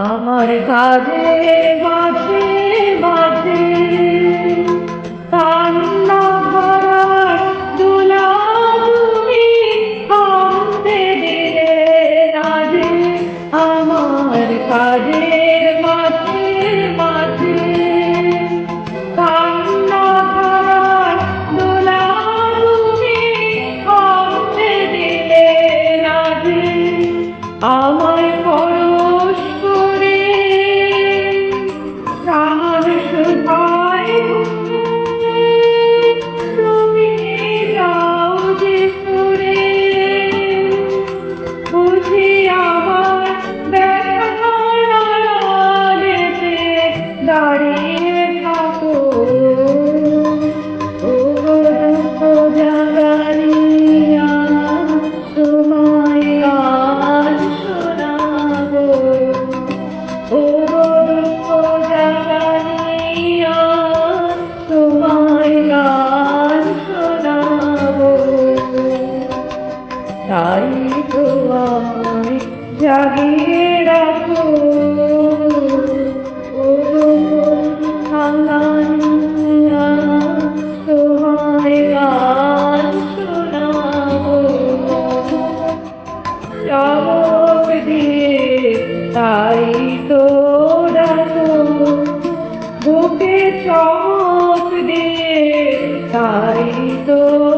আমার কাজে ঘরে থাকো। ও দুঃখ জাগারিয়া তোমায় আর দুঃখ জাগিয়ে রাখো। চমক দিয়ে তাই তো ডাকো বুকে চমক দিয়ে তাই তো